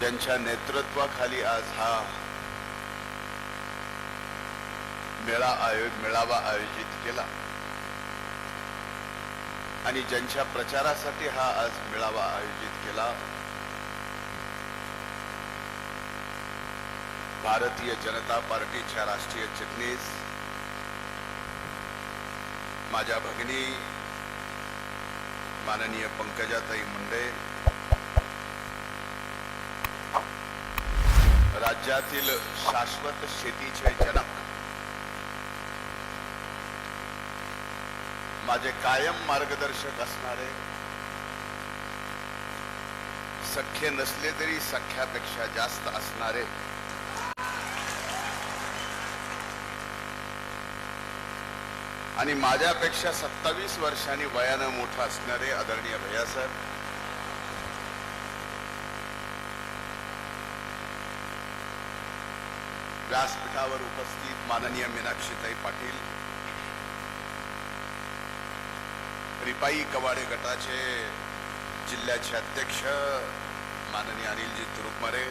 त्यांच्या नेतृत्वाखाली आज हा मेळा आयोग मेळावा आयोजित केला. आणि ज्यांच्या प्रचारासाठी हा आज मेळावा आयोजित केला भारतीय जनता पार्टीच्या राष्ट्रीय चिटणीस माझ्या भगिनी माननीय पंकजाताई मुंडे राज्यातील शाश्वत शेतीचे जनक. माझे कायम मार्गदर्शक असणारे सख्य नसले तरी सख्यापेक्षा जास्त असणारे आणि माझ्यापेक्षा सत्तावीस वर्षांनी वयानं मोठा असणारे आदरणीय सर व्यासपीठावर उपस्थित माननीय मीनाक्षीताई पाटील रिपाई कवाडे गटाचे जिल्ह्याचे अध्यक्ष माननीय अनिलजी तुरुकमारे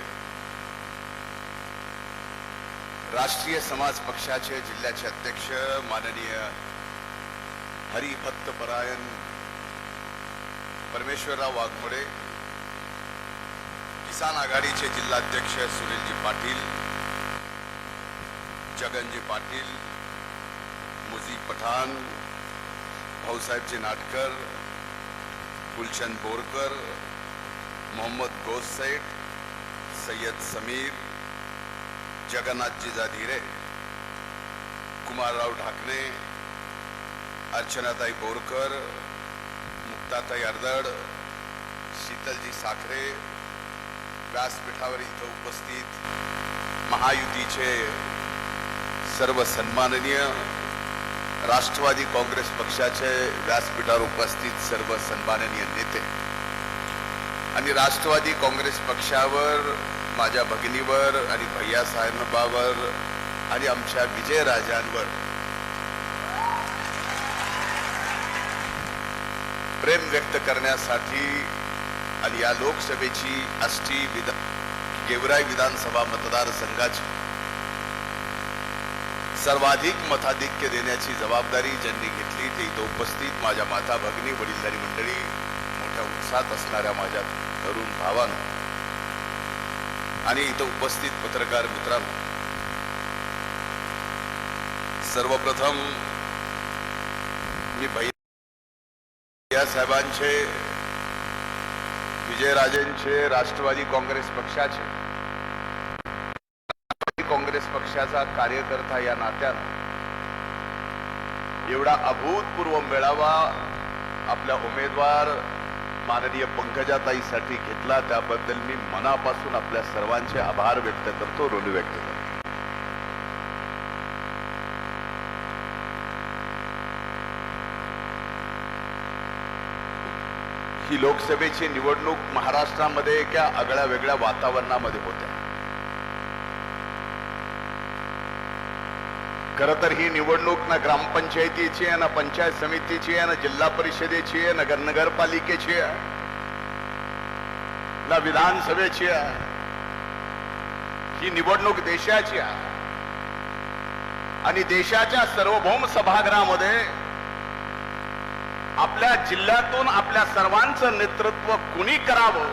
राष्ट्रीय समाज पक्षाचे जिल्ह्याचे अध्यक्ष माननीय हरिभक्तपरायण परमेश्वरराव वाघमोडे किसान आघाडीचे जिल्हाध्यक्ष सुनीलजी पाटील जगनजी पाटील मुजी पठाण भाऊसाहेबजी नाटकर गुलशन बोरकर मोहम्मद गोसैठ सय्यद समीर जगन्नाथजी जाधीरे कुमारराव ढाकणे अर्चनाताई बोरकर मुक्ताताई अर्दड शीतलजी साखरे व्यासपीठावर इथं उपस्थित महायुतीचे सर्व सन्माननीय राष्ट्रवादी काँग्रेस पक्षाचे व्यासपीठावर उपस्थित सर्व सन्माननीय नेते आणि राष्ट्रवादी काँग्रेस पक्षावर माझ्या भगिनीवर आणि भैया साहेबावर आणि आमच्या विजयराजांवर प्रेम व्यक्त करण्यासाठी आणि या लोकसभेची अष्टी विधा गेवराई विधानसभा मतदारसंघाची सर्वाधिक मताधिक्य देण्याची जबाबदारी ज्यांनी घेतली ते इथं उपस्थित माझ्या माता भगिनी वडीलधारी मंडळी मोठ्या उत्साहात असणाऱ्या माझ्या तरुण भावान. आणि इथं उपस्थित पत्रकार मित्रांनो. सर्वप्रथम मी भैया साहेबांचे विजयराजेंचे राष्ट्रवादी काँग्रेस पक्षाचे काँग्रेस पक्षाचा कार्यकर्ता या नात्यानं एवढा अभूतपूर्व मेळावा आपल्या उमेदवार माननीय पंकजाताईसाठी घेतला. त्याबद्दल मी मनापासून आपल्या सर्वांचे आभार व्यक्त करतो ऋण व्यक्त करतो. ही लोकसभेची निवडणूक महाराष्ट्रामध्ये क्या आगळ्या वेगळ्या वातावरणामध्ये होत्या. खरं तर ही निवडणूक ना ग्रामपंचायतीची आहे ना पंचायत समितीची आहे ना जिल्हा परिषदेची आहे ना नगरपालिकेची आहे ना विधानसभेची आहे. ही निवडणूक देशाची आहे. आणि देशाच्या सार्वभौम सभागृहामध्ये आपल्या जिल्ह्यातून आपल्या सर्वांचं नेतृत्व कुणी करावं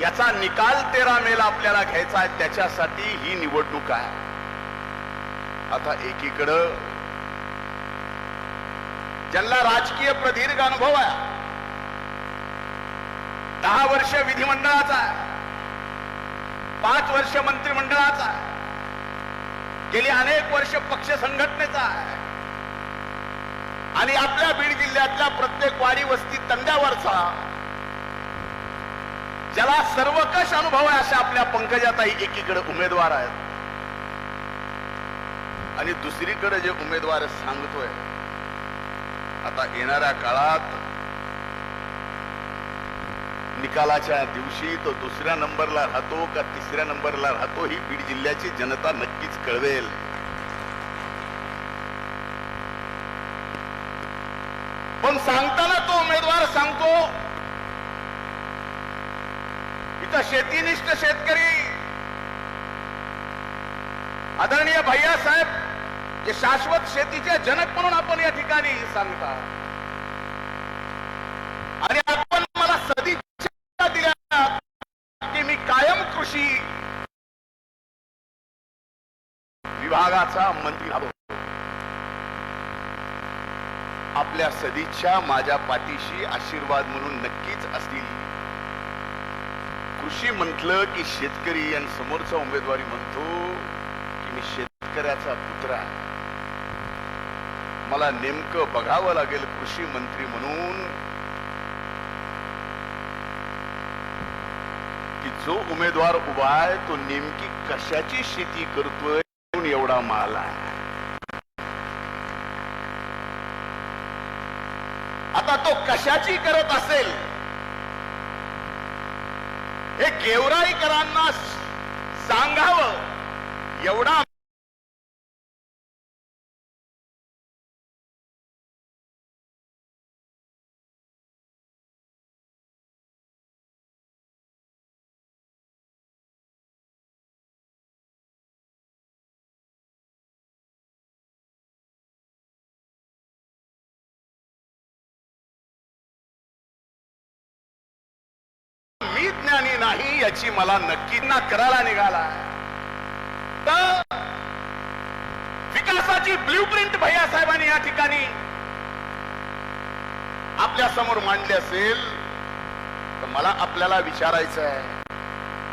याचा निकाल तेरा मेला आपल्याला घ्यायचा आहे त्याच्यासाठी ही निवडणूक आहे. आता एकीकडं ज्यांना राजकीय प्रदीर्घ अनुभव आहे दहा वर्ष विधिमंडळाचा आहे पाच वर्ष मंत्रिमंडळाचा आहे गेली अनेक वर्ष पक्ष संघटनेचा आहे आणि आपल्या बीड जिल्ह्यातल्या प्रत्येक वाडी वस्ती तंड्यावरचा ज्याला सर्वकष अनुभव आहे अशा आपल्या पंकजाताई एकीकडे उमेदवार आहेत. आणि दुसरीकडे जे उमेदवार सांगतोय आता येणाऱ्या काळात निकालाच्या दिवशी तो दुसऱ्या नंबरला राहतो का तिसऱ्या नंबरला राहतो ही बीड जिल्ह्याची जनता नक्कीच कळवेल. पण सांगताना तो उमेदवार सांगतो इथं शेतीनिष्ठ शेतकरी आदरणीय भैया साहेब जे शाश्वत शेतीचे जनक म्हणून आपण या ठिकाणी सांगता. आणि आपण मला सदिच्छा दिल्या की मी कायम कृषी विभागाचा मंत्री राहो. आपल्या सदिच्छा माझ्या पाठीशी आशीर्वाद म्हणून नक्कीच असतील. कृषी म्हटलं की शेतकरी आणि समोरचा उमेदवारी म्हणतो की मी शेतकऱ्याचा पुत्र आहे. मला नेमकं बघावं लागेल कृषी मंत्री म्हणून की जो उमेदवार उभा आहे तो नेमकी कशाची शेती करतोय एवढा माल आहे. आता तो कशाची करत असेल? हे गेवराईकरांना सांगावं. एवढा अज्ञानी नाही याची मला नक्की ना करायला निघाला. तर विकासाची ब्ल्यू प्रिंट भैया साहेबांनी या ठिकाणी आपल्यासमोर मांडली असेल तर मला आपल्याला विचारायचं आहे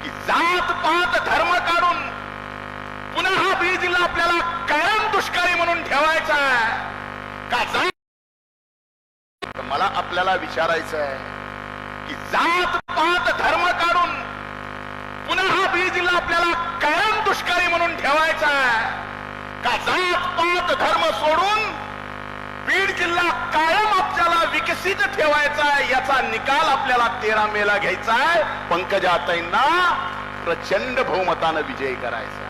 की जात पात धर्म काढून पुन्हा हा बीड जिल्हा आपल्याला कायम दुष्काळी म्हणून ठेवायचा का जात मला आपल्याला विचारायचं आहे की जात पात धर्म काढून पुन्हा हा बीड जिल्हा आपल्याला कायम दुष्काळी म्हणून ठेवायचा आहे. का जात पात धर्म सोडून बीड जिल्हा कायम आपल्याला विकसित ठेवायचा आहे याचा निकाल आपल्याला तेरा मेला घ्यायचा आहे. पंकजाताईंना प्रचंड बहुमतानं विजय करायचा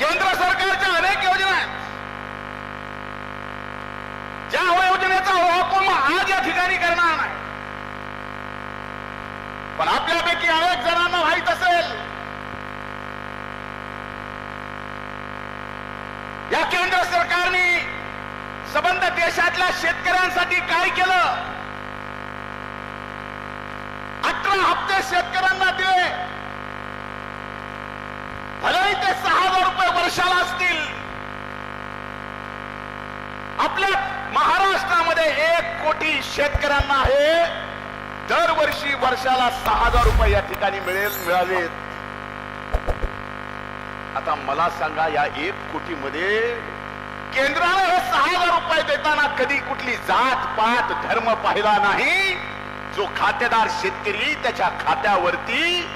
केंद्र सरकारच्या ज्या योजनेचा वापर आज या ठिकाणी करणार नाही. पण आपल्यापैकी अनेक जणांना माहीत असेल या केंद्र सरकारने संबंध देशातल्या शेतकऱ्यांसाठी काय केलं? अठरा हप्ते शेतकऱ्यांना दिले. भलेही ते सहा हजार रुपये वर्षाला असतील. आपल्या महाराष्ट्रामध्ये एक कोटी शेतकऱ्यांना आहे दरवर्षी वर्षाला सहा हजार रुपये या ठिकाणी मिळेल मिळालेत. आता मला सांगा या एक कोटी मध्ये केंद्राने हे सहा हजार रुपये देताना कधी कुठली जात पात धर्म पाहिला नाही? जो खातेदार शेतकरी त्याच्या खात्यावरती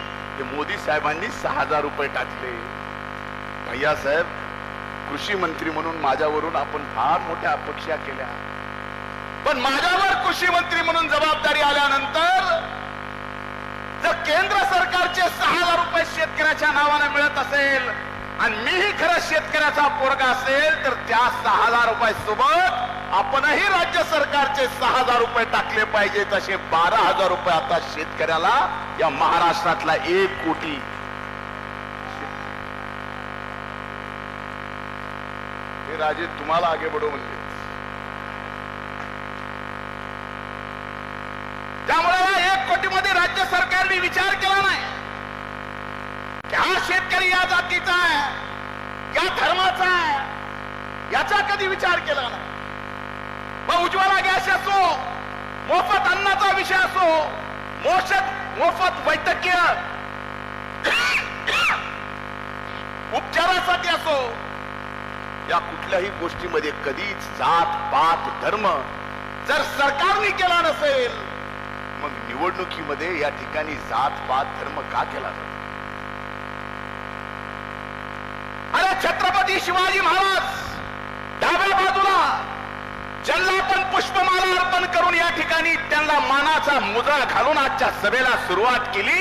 मोदी साहेबांनी सहा हजार रुपये टाकले. भैया साहेब कृषी मंत्री म्हणून माझ्यावरून आपण फार मोठ्या अपेक्षा केल्या. पण माझ्यावर कृषी मंत्री म्हणून जबाबदारी आल्यानंतर जर केंद्र सरकारचे सहा हजार रुपये शेतकऱ्याच्या नावाने मिळत असेल आणि मीही खरं शेतकऱ्याचा पोरगा असेल तर त्या सहा हजार रुपये सोबत आपणही राज्य सरकारचे सहा हजार रुपये टाकले पाहिजे तसे बारा हजार रुपये आता शेतकऱ्याला या महाराष्ट्रातला एक कोटी हे राजे तुम्हाला आगे बडो म्हणले. त्यामुळे एक कोटीमध्ये राज्य सरकारने विचार केला नाही. की हा शेतकरी या जातीचा आहे या धर्माचा आहे याचा कधी विचार केला नाही. मग उज्ज्वला गॅस असो मोफत अन्नाचा विषय असो मोफत मोफत वैद्यकीय उपचारासाठी असो या कुठल्याही गोष्टीमध्ये कधीच जात पात धर्म जर सरकारने केला नसेल मग निवडणुकीमध्ये या ठिकाणी जात पात धर्म का केला जातो? अरे छत्रपती शिवाजी महाराज डाव्या बाजूला ज्यांना आपण पुष्पमाला अर्पण करून या ठिकाणी त्यांना मानाचा मुद्रा घालून आजच्या सभेला सुरुवात केली.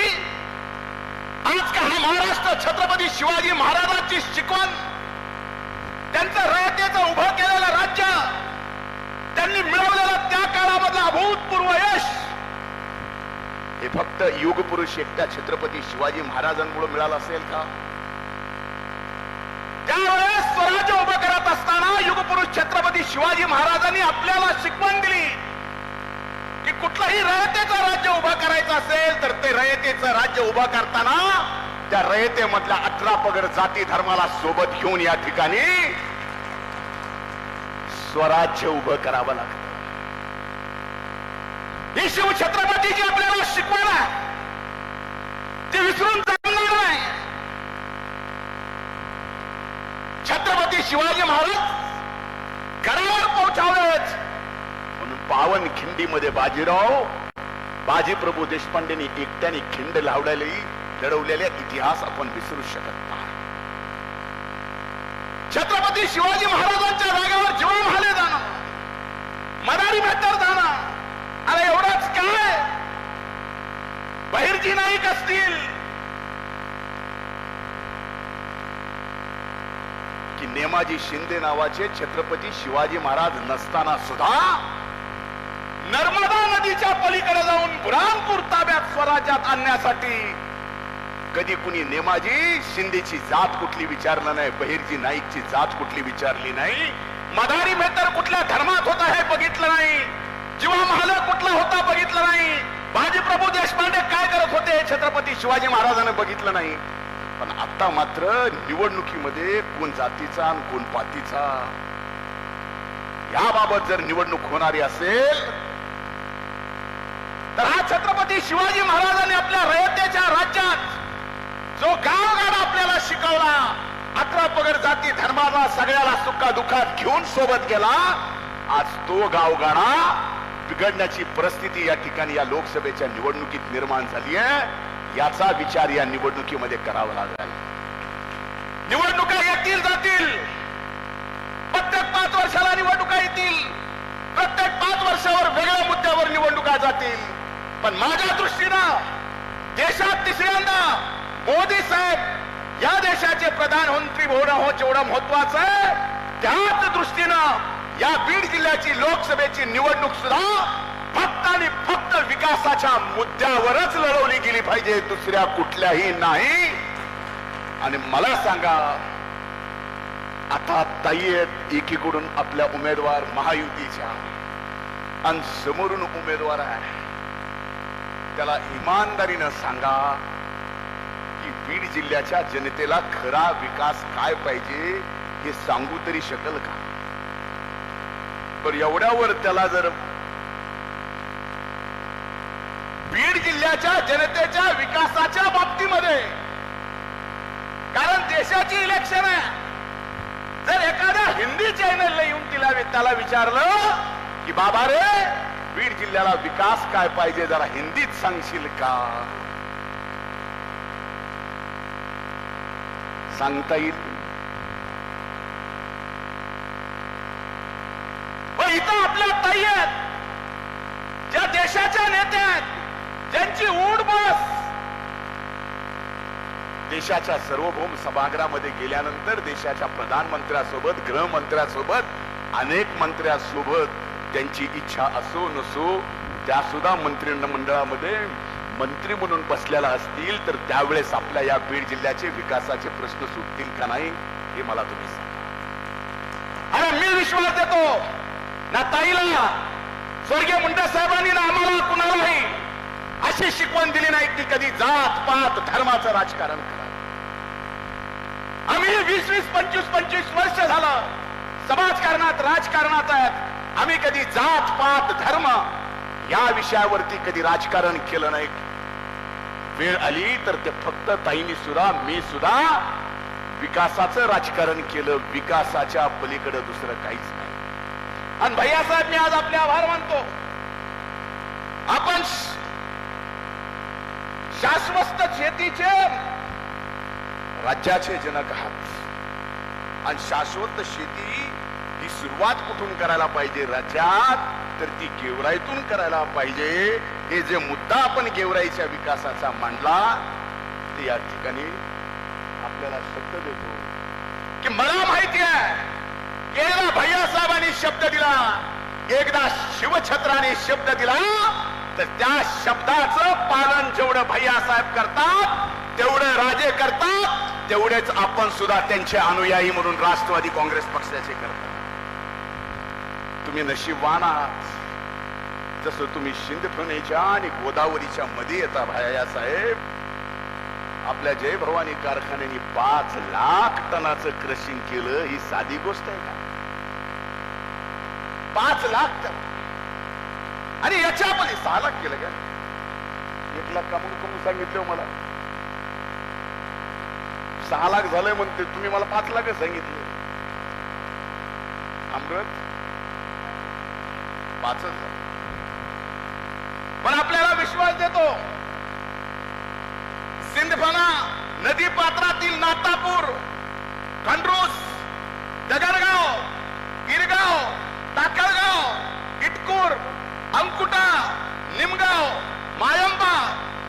आज का हा महाराष्ट्र छत्रपती शिवाजी महाराजांची शिकवण त्यांचं रयतेचं उभं केलेलं राज्य त्यांनी मिळवलेलं त्या काळामधलं अभूतपूर्व यश हे फक्त युगपुरुष एकट्या छत्रपती शिवाजी महाराजांमुळे मिळालं असेल का? त्यावेळेस स्वराज्य उभं करत असताना युगपुरुष छत्रपती शिवाजी महाराजांनी आपल्याला शिकवण दिली की कुठलंही रयतेचं राज्य उभं करायचं असेल तर ते रयतेचं राज्य उभं करताना त्या रयतेमधल्या अठरा पगड जाती धर्माला सोबत घेऊन या ठिकाणी स्वराज्य उभं करावं लागतं. ही शिवछत्रपतीची आपल्याला शिकवायला आहे विसरून चालणार नाही. छत्रपती शिवाजी महाराज घरावर पोहोचावेच म्हणून पावन खिंडीमध्ये बाजीराव बाजीप्रभू देशपांडेनी एकट्याने खिंड लावलेली लढवलेल्या इतिहास आपण विसरू शकत छत्रपती शिवाजी महाराजांच्या जागेवर जीवन झाले जाणं. मदारी मेहतर जाणं. अरे एवढंच काय? बहिर्जी नाईक असतील. की नेमाजी शिंदे नावाचे छत्रपती शिवाजी महाराज नसताना सुद्धा नर्मदा नदीच्या पलीकडे जाऊन बुराणपूर ताब्यात स्वराज्यात आणण्यासाठी कधी कुणी नेमाजी शिंदेची जात कुठली विचारलं नाही बहिरजी नाईकची जात कुठली विचारली नाही? मदारी मेहतर कुठल्या धर्मात होता हे बघितलं नाही? जीवा महाल कुठला होता बघितलं नाही? बाजीप्रभू देशपांडे काय करत होते छत्रपती शिवाजी महाराजांना बघितलं नाही? पण आता मात्र निवडणुकीमध्ये कोण जातीचा आणि कोण पातीचा? याबाबत जर निवडणूक होणारी असेल तर हा छत्रपती शिवाजी महाराजांनी आपल्या रयतेच्या राज्यात जो गावगाड आपल्याला शिकवला अकरा पगड जाती धर्माला सगळ्याला सुखा दुःखात घेऊन सोबत गेला आज तो गावगाडा बिघडण्याची परिस्थिती या ठिकाणी या लोकसभेच्या निवडणुकीत निर्माण झाली आहे. याचा विचार या निवडणुकीमध्ये करावा लागला. निवडणुका येतील जातील. प्रत्येक पाच वर्षाला निवडणुका येतील. प्रत्येक पाच वर्षावर वेगळ्या मुद्द्यावर निवडणुका जातील. पण माझ्या दृष्टीनं देशात तिसऱ्यांदा मोदी साहेब या देशाचे प्रधानमंत्री होणं हो जेवढं महत्वाचं आहे त्याच दृष्टीनं या बीड जिल्ह्याची लोकसभेची निवडणूक सुद्धा फक्त आणि फक्त विकासाच्या मुद्द्यावरच लढवली गेली पाहिजे दुसऱ्या कुठल्याही नाही. आणि मला सांगा आता ताई आहेत एकीकडून आपल्या उमेदवार महायुतीच्या आणि समोरून उमेदवार आहे. त्याला इमानदारीनं सांगा की बीड जिल्ह्याच्या जनतेला खरा विकास काय पाहिजे हे सांगू तरी शकल का? पण एवढ्यावर त्याला जर बीड जिल्ह्याच्या जनतेच्या विकासाच्या बाबतीमध्ये कारण देशाची इलेक्शन आहे. जर एखाद्या हिंदी चॅनलला येऊन तिला त्याला विचारलं की बाबा रे बीड जिल्ह्याला विकास काय पाहिजे जरा हिंदीत सांगशील का? सांगता येईल पण इथं आपल्या ताई आहेत. ज्या देशाच्या नेत्या आहेत ज्यांची ऊड बस. देशाच्या सर्वभौम सभागृहामध्ये गेल्यानंतर देशाच्या प्रधानमंत्र्यासोबत गृहमंत्र्यासोबत अनेक मंत्र्यासोबत त्यांची इच्छा असो नसो त्या सुद्धा मंत्रिमंडळामध्ये मंत्री म्हणून बसलेला असतील तर त्यावेळेस आपल्या या बीड जिल्ह्याचे विकासाचे प्रश्न सुटतील का नाही हे मला तुम्ही सांगा. अरे मी विश्वास देतो. ना ताईला स्वर्गीय मुंडे साहेबांनी ना आम्हाला कुणालाही अशी शिकवण दिली नाही की कधी जात पात धर्माचं राजकारण करा. आम्ही वीस वीस पंचवीस पंचवीस वर्ष झालं. समाजकारणात राजकारणात आहेत. आम्ही कधी जात पात धर्म या विषयावरती कधी राजकारण केलं नाही. वेळ आली तर ते फक्त ताईनी सुद्धा मी सुद्धा विकासाचं राजकारण केलं. विकासाच्या पलीकडे दुसरं काहीच नाही. आणि भैया साहेब मी आज आपले आभार मानतो. आपण शाश्वत शेतीचे राज्याचे जनक आहात. आणि शाश्वत शेती ही सुरुवात कुठून करायला पाहिजे? राज्यात तर ती गेवराईतून करायला पाहिजे. हे जे मुद्दा आपण गेवराईच्या विकासाचा मांडला ते या ठिकाणी आपल्याला शब्द देतो. की मला माहिती आहे केला भैया साहेबांनी शब्द दिला. एकदा शिवछत्राने शब्द दिला तर त्या शब्दाचं पालन जेवढं भैयासाहेब करतात तेवढं राजे करतात तेवढेच आपण सुद्धा त्यांचे अनुयायी म्हणून राष्ट्रवादी काँग्रेस पक्षाचे करतात. तुम्ही नशीबवान आहात. जसं तुम्ही शिंदफणीच्या आणि गोदावरीच्या मध्ये येता भाया साहेब. आपल्या जय भवानी कारखान्याने पाच लाख टनाचं क्रशिंग केलं ही साधी गोष्ट आहे का? पाच लाख टन. आणि याच्या पण सहा लाख केलं का? एक लाख कमून कमून सांगितलं मला? सहा लाख झालंय म्हणते तुम्ही मला पाच लाखच सांगितले. अमृत? पाचच झालं. पण आपल्याला विश्वास देतो. सिंधफणा नदी पात्रातील नातापूर खंड्रूस दगडगाव गिरगाव टाकळगाव इटकूर अंकुटा निमगाव मायंबा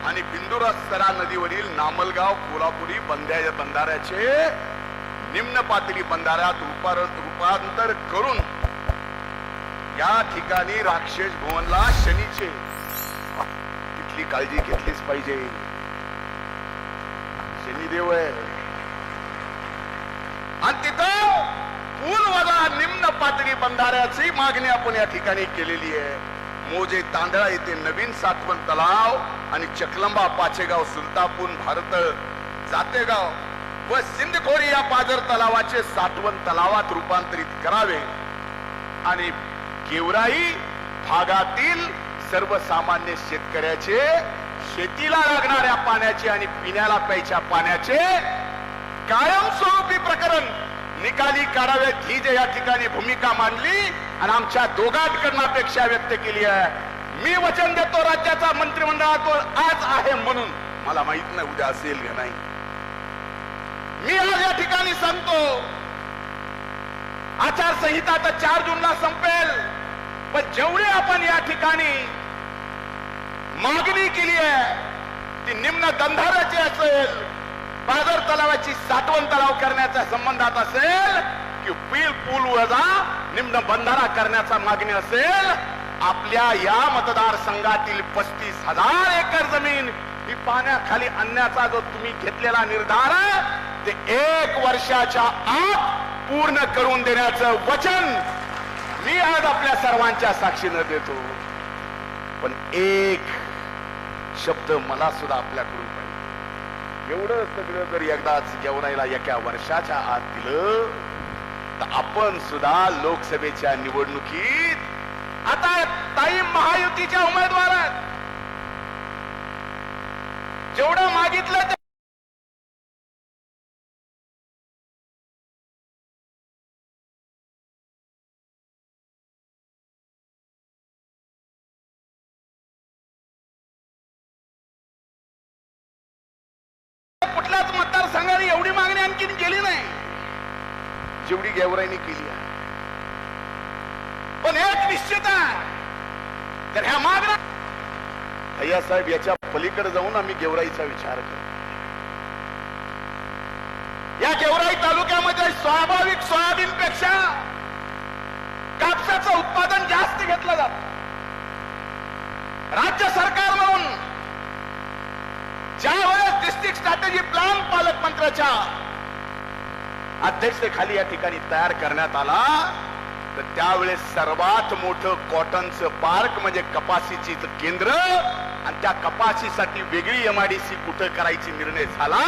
आणि बिंदुरस्तरा नदीवरील नामलगाव कोल्हापुरी बंद्या बंधाऱ्याचे निम्न पातळी बंधाऱ्यात रूपार रूपांतर करून या ठिकाणी राक्षस भुवनला शनीचे तिथली काळजी घेतलीच पाहिजे. शनिदेव आहे. आणि तिथं पूर्वजा निम्न पातळी बंधाऱ्याची मागणी आपण या ठिकाणी केलेली आहे. मोजे तांदळा येथे नवीन सातवन तलाव आणि चकलंबा पाचेगाव सुलतापूर भारत जातेगाव व सिंधखोरी या पाजर तलावाचे सातवन तलावात रूपांतरित करावे. आणि गेवराई भागातील सर्वसामान्य शेतकऱ्याचे शेतीला लागणाऱ्या पाण्याचे आणि पिण्याला प्यायच्या पाण्याचे कायमस्वरूपी प्रकरण. निकाली काढावेत ही जे या ठिकाणी भूमिका मांडली आणि आमच्या दोघांकडून अपेक्षा व्यक्त केली आहे. मी वचन देतो राज्याचा मंत्रिमंडळात आज आहे म्हणून. मला माहीत नाही उद्या असेल का नाही. मी आज या ठिकाणी सांगतो आचारसंहिता तर चार जूनला संपेल. पण जेवढे आपण या ठिकाणी मागणी केली आहे ती निम्न गंधाराची असेल बाजार तलावाची साठवण तलाव करण्याच्या संबंधात असेल कि पील पूल वजा निम्न बंधारा करण्याचा मागणी असेल आपल्या या मतदारसंघातील पस्तीस हजार एकर जमीन ही पाण्याखाली आणण्याचा जो तुम्ही घेतलेला निर्धार ते एक वर्षाच्या आत पूर्ण करून देण्याचं वचन ती आज आपल्या सर्वांच्या साक्षीनं देतो. पण एक शब्द मला सुद्धा आपल्याकडून पाहिजे. एवढं सगळं जर एकदाच गेवरायला एका वर्षाच्या आत दिलं तर आपण सुद्धा लोकसभेच्या निवडणुकीत आता ताई महायुतीच्या उमेदवार आहेत. जेवढं मागितलं कुठल्याच मतदारसंघाने एवढी मागणी आणखीन केली नाही. जेवढी गेवराईने केली आहे. पण एक निश्चित आहे. तर ह्या मागण्या भैया साहेब याच्या पलीकडे जाऊन आम्ही गेवराईचा विचार करतो. या गेवराई तालुक्यामध्ये स्वाभाविक सोयाबीन पेक्षा कापसाचं उत्पादन जास्त घेतलं जात. राज्य सरकार म्हणून ज्या वेळेस डिस्ट्रिक्ट स्ट्रॅटेजी प्लॅन पालकमंत्र्याच्या अध्यक्षतेखाली या ठिकाणी तयार करण्यात आला तर त्यावेळेस सर्वात मोठं कॉटनचं पार्क म्हणजे कपाशीची केंद्र आणि त्या कपाशीसाठी वेगळी एमआयडीसी कुठं करायची निर्णय झाला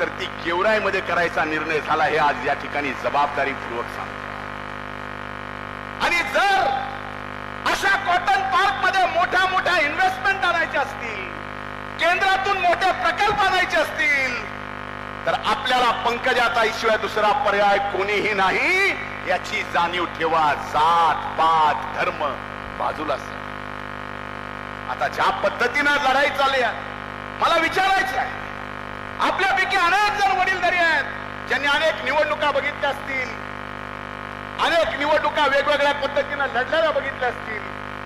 तर ती गेवराईमध्ये करायचा निर्णय झाला हे आज या ठिकाणी जबाबदारीपूर्वक सांगतो. आणि जर अशा कॉटन पार्कमध्ये मोठ्या मोठ्या इन्व्हेस्टमेंट आणायच्या असतील केंद्रातून मोठे प्रकल्प आणायचे असतील तर आपल्याला पंकजाताईशिवाय दुसरा पर्याय कोणीही नाही. याची जाणीव ठेवा जात पात धर्म बाजूला आता ज्या पद्धतीनं लढाई चालली आहे मला विचारायचं आहे आपल्यापैकी अनेक जण वडीलधारी आहेत ज्यांनी अनेक निवडणुका बघितल्या असतील अनेक निवडणुका वेगवेगळ्या पद्धतीनं लढलेल्या बघितल्या असतील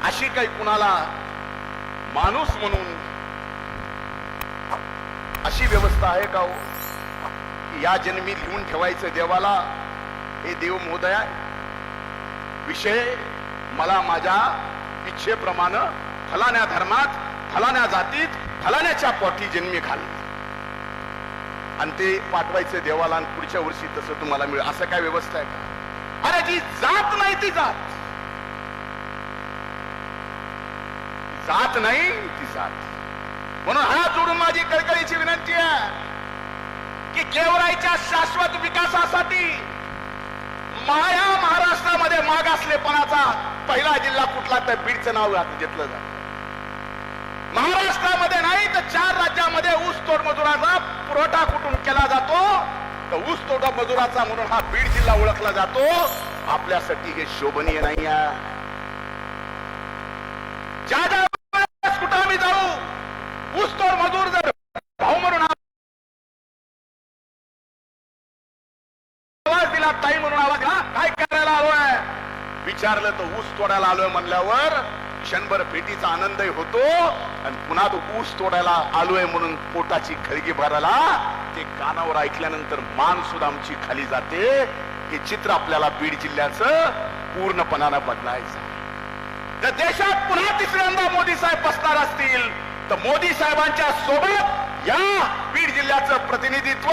अशी काही कुणाला माणूस म्हणून अशी व्यवस्था आहे का हो? या जन्मी लिहून ठेवायचं देवाला? हे देव महोदया विषय मला माझ्या इच्छेप्रमाणे फलाण्या धर्मात फलाण्या जातीत फलाण्याच्या पोटी जन्मी घाल आणि ते पाठवायचं देवाला आणि पुढच्या वर्षी तसं तुम्हाला मिळेल. असं काय व्यवस्था आहे का? अरे जी जात नाही ती जात. जात नाही ती जात. म्हणून हा जोडून माझी कळकळीची विनंती आहे की गेवराईच्या शाश्वत विकासासाठी माया महाराष्ट्रामध्ये मागासलेपणाचा पहिला जिल्हा कुठला तर बीडचं नाव घेतलं जात. महाराष्ट्रामध्ये नाही तर चार राज्यामध्ये ऊस तोड मजुराचा पुरवठा कुठून केला जातो? तर ऊस तोड मजुराचा म्हणून हा बीड जिल्हा ओळखला जातो. आपल्यासाठी हे शोभनीय नाही ज्या ज्या ऊस तोडायला आलोय म्हणल्यावर क्षणभर भेटीचा आनंदही होतो आणि पुन्हा तो ऊस तोडायला आलोय म्हणून पोटाची खळगी भरायला ते कानावर ऐकल्यानंतर मान सुद्धा आमची खाली जाते. हे चित्र आपल्याला बीड जिल्ह्याचं पूर्णपणानं बदलायचं आहे. जर देशात पुन्हा तिसऱ्यांदा मोदी साहेब बसणार असतील. तर मोदी साहेबांच्या सोबत या बीड जिल्ह्याचं प्रतिनिधित्व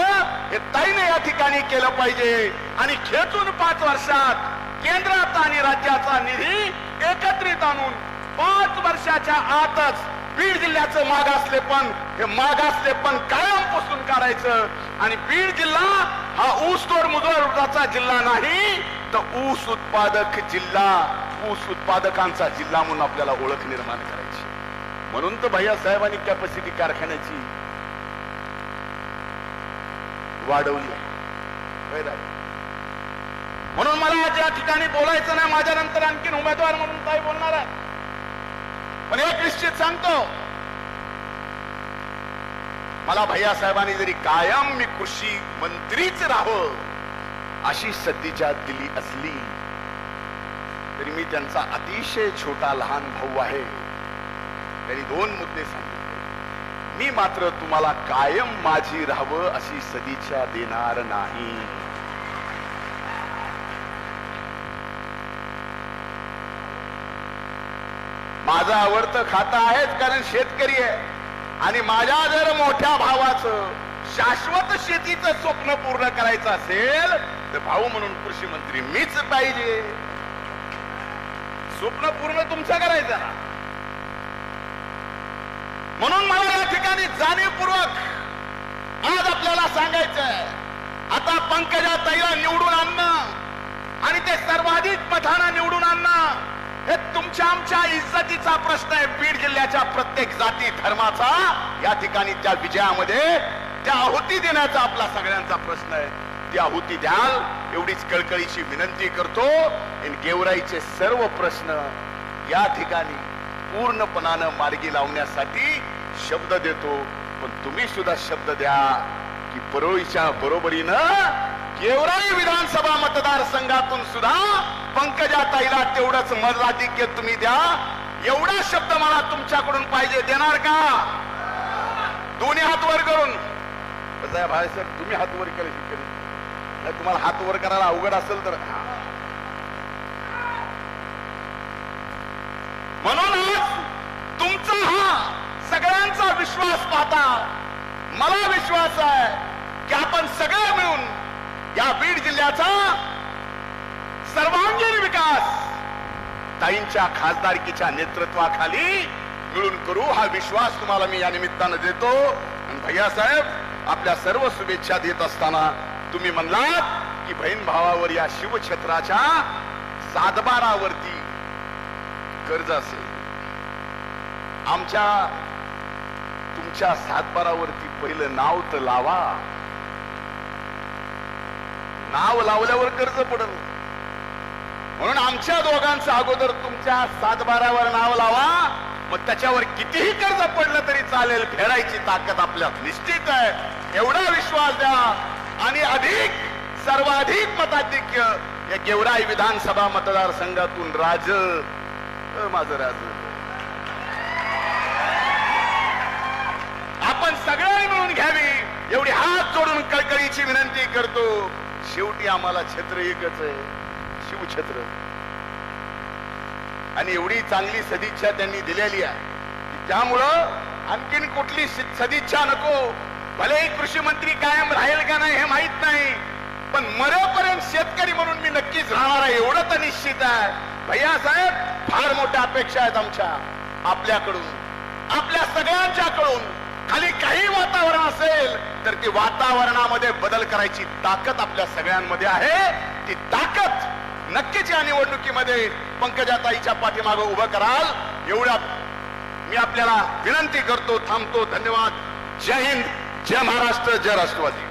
हे ताईने या ठिकाणी केलं पाहिजे. आणि खेचून पाच वर्षात केंद्राचा आणि राज्याचा निधी एकत्रित आणून पाच वर्षाच्या आतच बीड जिल्ह्याचं मागासलेपण हे मागासलेपण कायम पुसून काढायचं. आणि बीड जिल्हा हा ऊस तोड मुजोराचा जिल्हा नाही तर ऊस उत्पादक जिल्हा ऊस उत्पादकांचा जिल्हा म्हणून आपल्याला ओळख निर्माण करायची. म्हणून तर भैया साहेबांनी कॅपॅसिटी कारखान्याची वाढवली आहे. म्हणून मला ज्या ठिकाणी बोलायचं नाही. माझ्या नंतर आणखीन उमेदवार म्हणून काय बोलणार आहे. पण एक निश्चित सांगतो. मला भैया साहेबांनी जरी कायम मी कृषी मंत्रीच राहावं अशी सतीच्या दिली असली तरी मी त्यांचा अतिशय छोटा लहान भाऊ आहे. त्यांनी दोन मुद्दे सांगितले. मी मात्र तुम्हाला कायम माझी राहावं अशी सदिच्छा देणार नाही. माझं आवडतं खातं आहेच कारण शेतकरी आहे. आणि माझ्या जर मोठ्या भावाचं शाश्वत शेतीचं स्वप्न पूर्ण करायचं असेल तर भाऊ म्हणून कृषी मंत्री मीच पाहिजे. स्वप्न पूर्ण तुमचं करायचं ना. म्हणून मला या ठिकाणी जाणीवपूर्वक आज आपल्याला सांगायचंय आता पंकजा तैला निवडून आणणं आणि ते सर्वाधिक पठाणा निवडून आणणं हे तुमच्या आमच्या इज्जतीचा प्रश्न आहे. बीड जिल्ह्याच्या प्रत्येक जाती धर्माचा या ठिकाणी त्या विजयामध्ये त्या आहुती देण्याचा आपला सगळ्यांचा प्रश्न आहे. ती आहुती द्याल एवढीच कळकळीची विनंती करतो. आणि गेवराईचे सर्व प्रश्न या ठिकाणी पूर्णपणानं मार्गी लावण्यासाठी शब्द देतो. पण तुम्ही सुद्धा शब्द द्या की परोळीच्या बरोबरीनं गेवराई विधानसभा मतदारसंघातून सुद्धा पंकजा ताईला तेवढंच मताधिक्य तुम्ही द्या. एवढा शब्द मला तुमच्याकडून पाहिजे देणार का? दोन्ही हात वर करून. भाईसाहेब तुम्ही हात वर केले शिकेल नाही तुम्हाला हात वर करायला अवघड असेल तर म्हणूनच म्हणून तुमचा हा सगळ्यांचा विश्वास पाहता मला विश्वास आहे की आपण सगळे मिळून या बीड जिल्ह्याचा सर्वांगीण विकास. ताईंच्या खासदारकीच्या नेतृत्वाखाली मिळून करू हा विश्वास तुम्हाला मी या निमित्तानं देतो. आणि भैया साहेब आपल्या सर्व शुभेच्छा देत असताना तुम्ही म्हणलात की बहीण भावावर या शिवक्षेत्राच्या सातबारावरती कर्ज असेल. आमच्या तुमच्या सातबारावरती पहिलं नाव तर लावा. नाव लावल्यावर कर्ज पडल. म्हणून आमच्या दोघांचं अगोदर तुमच्या सातबारावर नाव लावा. मग त्याच्यावर कितीही कर्ज पडलं तरी चालेल. फेडायची ताकद आपल्यात निश्चित आहे. एवढा विश्वास द्या. आणि अधिक सर्वाधिक मताधिक्य या गेवराई विधानसभा मतदारसंघातून राज. माझ माझं राज. आपण सगळ्यांनी मिळून घ्यावी. एवढी हात जोडून कळकळीची विनंती करतो. शेवटी आम्हाला छत्र एकच आहे. शिवछत्र आणि एवढी चांगली सदिच्छा त्यांनी दिलेली आहे. की त्यामुळं आणखीन कुठली सदिच्छा नको. भलेही कृषी मंत्री कायम राहील का नाही हे माहीत नाही. पण मरेपर्यंत शेतकरी म्हणून मी नक्कीच राहणार आहे एवढं तर निश्चित आहे. भैया साहेब फार मोठ्या अपेक्षा आहेत आमच्या आपल्याकडून. आपल्या सगळ्यांच्याकडून. खाली काही वातावरण असेल तर ती वातावरणामध्ये बदल करायची ताकद आपल्या सगळ्यांमध्ये आहे. ती ताकद नक्कीच या निवडणुकीमध्ये पंकजाताईच्या पाठीमागं उभं कराल. एवढ्या मी आपल्याला विनंती करतो थांबतो. धन्यवाद. जय हिंद. जय महाराष्ट्र. जय राष्ट्रवादी.